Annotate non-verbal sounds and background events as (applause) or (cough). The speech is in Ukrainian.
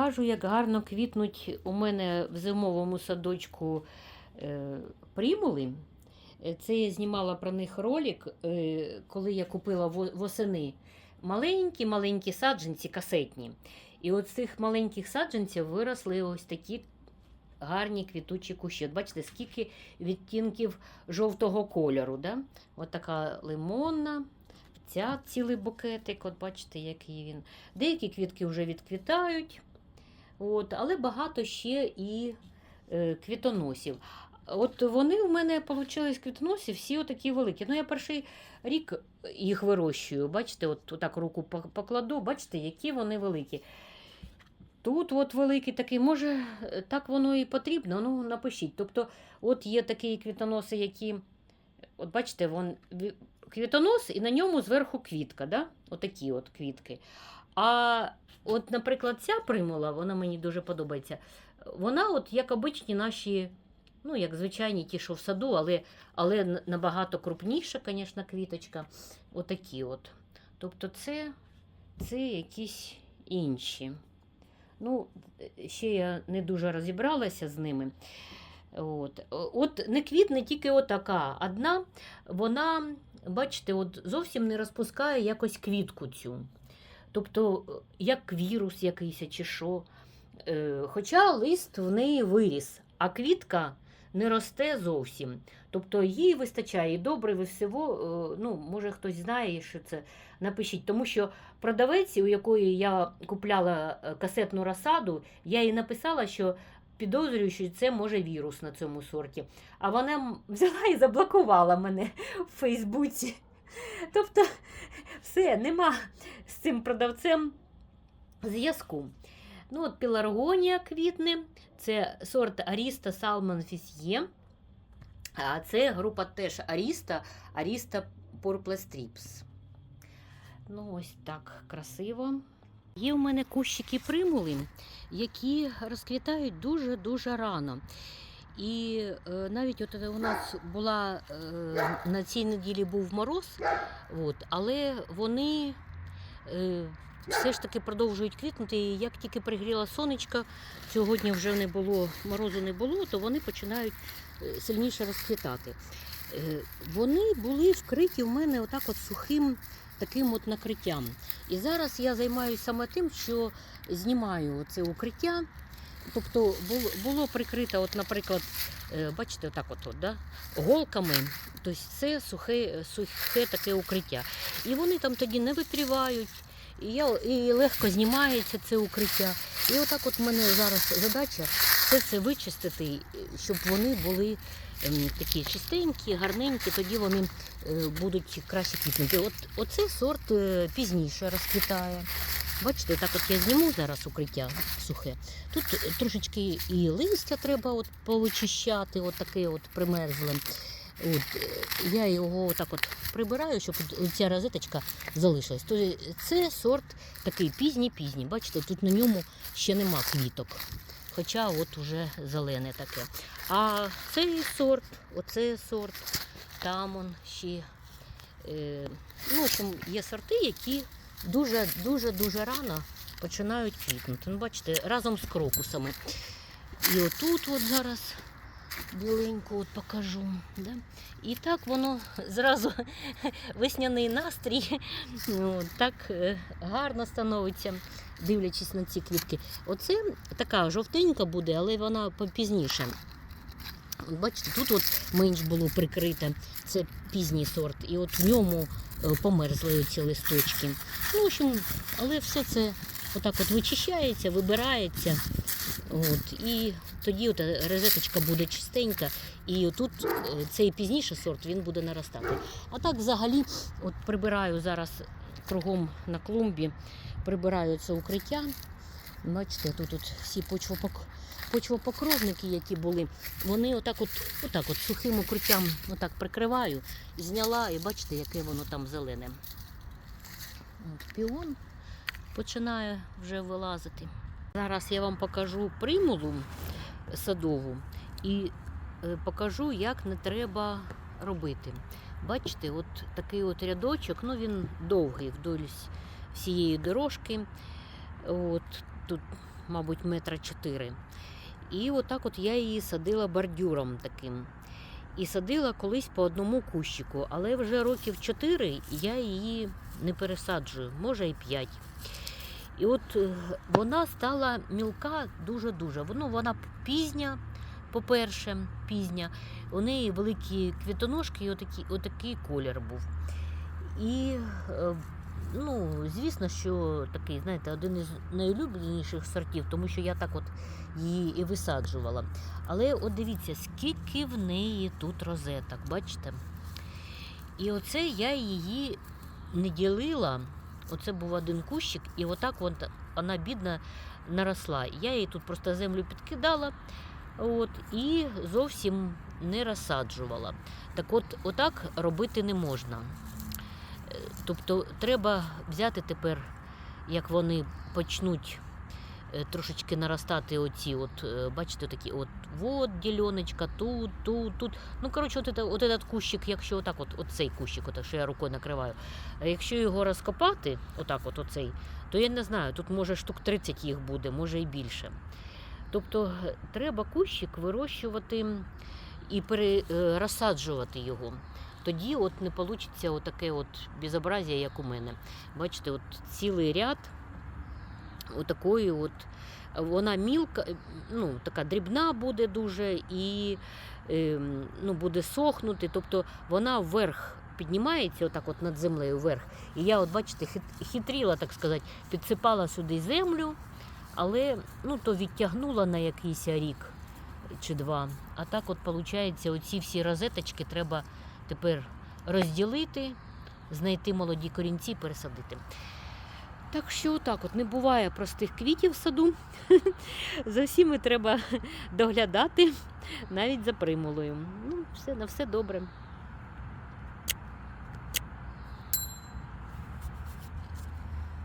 Кажу, як гарно квітнуть у мене в зимовому садочку е, примули. Е, Це я знімала про них ролик, е, коли я купила восени маленькі маленькі саджанці касетні. І от з цих маленьких саджанців виросли ось такі гарні квітучі кущі. От бачите, скільки відтінків жовтого кольору. Да? От така лимонна, ця цілий букетик, от бачите, який він. Деякі квітки вже відквітають, от, але багато ще і е, квітоносів. От вони в мене вийшли квітоносів всі отакі великі. Ну, я перший рік їх вирощую. Бачите, от так руку покладу, бачите, які вони великі. Тут от великий такий, може, так воно і потрібно, ну напишіть. Тобто, от є такі квітоноси, які, от бачите, вон, квітонос і на ньому зверху квітка, да? отакі от квітки. А от, наприклад, ця примула, вона мені дуже подобається. Вона, от як обичні наші, ну, як звичайні ті, що в саду, але, але набагато крупніша, звісно, квіточка. Отакі от. Тобто, це, це якісь інші. Ну, ще я не дуже розібралася з ними. От, от не квітне тільки отака. Одна, вона, бачите, от зовсім не розпускає якось квітку цю. Тобто, як вірус якийсь чи що. Е, Хоча лист в неї виріс, а квітка не росте зовсім. Тобто їй вистачає і добре, і всього. е, Ну, може хтось знає, що це напишіть. Тому що продавець, у якої я купляла е, касетну розсаду, я їй написала, що підозрюю, що це може вірус на цьому сорті. А вона (laughs) взяла і заблокувала мене в Фейсбуці. Тобто, все, нема з цим продавцем зв'язку. Ну, от пеларгонія квітне, це сорт Аріста Салман Фісьє. А це група теж Аріста, Аріста Strips. Ну, ось так красиво. Є в мене кущики примули, які розквітають дуже-дуже рано. І е, навіть от у нас була е, на цій неділі був мороз, от, але вони е, все ж таки продовжують квітнути. І як тільки пригріла сонечко, сьогодні вже не було, морозу не було, то вони починають е, сильніше розквітати. Е, вони були вкриті в мене отак от сухим таким от накриттям. І зараз я займаюся саме тим, що знімаю це укриття. Тобто було, прикрито, от, наприклад, е, бачите, отак от, да? голками. Тобто це сухе, сухе таке укриття. І вони там тоді не випрівають, і, я, і легко знімається це укриття. І отак от в мене зараз задача це вичистити, щоб вони були ем, такі чистенькі, гарненькі, тоді вони е, будуть краще квітнути. От, оцей сорт е, пізніше розквітає. Бачите, так от я зніму зараз укриття сухе. Тут трошечки і листя треба от повичищати, от таке от примерзле. От, е, я його так от прибираю, щоб ця розеточка залишилась. Тобто це сорт такий пізній-пізній. Бачите, тут на ньому ще нема квіток. Хоча от уже зелене таке. А цей сорт, оцей сорт, там он ще. Е, ну, в общем, є сорти, які дуже дуже дуже рано починають квітнути. Ну, бачите, разом з крокусами. І отут от зараз біленьку от покажу. Да? І так воно зразу (laughs) весняний настрій ну, так е, гарно становиться, дивлячись на ці квітки. Оце така жовтенька буде, але вона попізніше. Бачите, тут от менш було прикрите, це пізній сорт, і от в ньому померзли ці листочки. Ну, в общем, але все це отак от вичищається, вибирається. От, і тоді от розеточка буде чистенька, і тут цей пізніший сорт він буде наростати. А так взагалі от прибираю зараз кругом на клумбі, прибираю це укриття. Бачите, тут от всі почвопок... почвопокровники, які були, вони отак от, отак от сухим укриттям отак прикриваю, зняла і бачите, яке воно там зелене. От, піон починає вже вилазити. Зараз я вам покажу примулу садову і е, покажу, як не треба робити. Бачите, от такий от рядочок, ну він довгий вдоль всієї дорожки. От тут мабуть, метра чотири. І отак от я її садила бордюром таким. І садила колись по одному кущику, але вже років чотири я її не пересаджую, може і п'ять. І от е, вона стала мілка дуже-дуже. Ну, вона пізня, по-перше, пізня. У неї великі квітоножки і отакий, отакий колір був. І, е, ну, звісно, що такий, знаєте, один із найулюбленіших сортів, тому що я так от її і висаджувала. Але от дивіться, скільки в неї тут розеток, бачите? І оце я її не ділила. Оце був один кущик, і отак от вона бідна наросла. Я її тут просто землю підкидала от, і зовсім не розсаджувала. Так от, отак робити не можна. Тобто треба взяти тепер, як вони почнуть е, трошечки наростати оці, от, е, бачите, такі от, от діляночка, тут, тут, тут. Ну, коротше, от, это, от этот кущик, якщо отак, от, от цей кущик, от, що я рукою накриваю, якщо його розкопати, отак, от оцей, то я не знаю, тут може штук 30 їх буде, може і більше. Тобто е, треба кущик вирощувати і пере, е, його. Тоді от не вийде отаке от безобразія, як у мене. Бачите, от цілий ряд отакої от. Вона мілка, е, ну, така дрібна буде дуже і е, ну, буде сохнути. Тобто вона вверх піднімається, отак от над землею вверх. І я, от бачите, хитріла, так сказати, підсипала сюди землю, але ну, то відтягнула на якийсь рік чи два. А так, от, виходить, оці всі розеточки треба тепер розділити, знайти молоді корінці, пересадити. Так що так, от не буває простих квітів в саду. (laughs) За всіми треба доглядати, навіть за примулою. Ну, все, на все добре.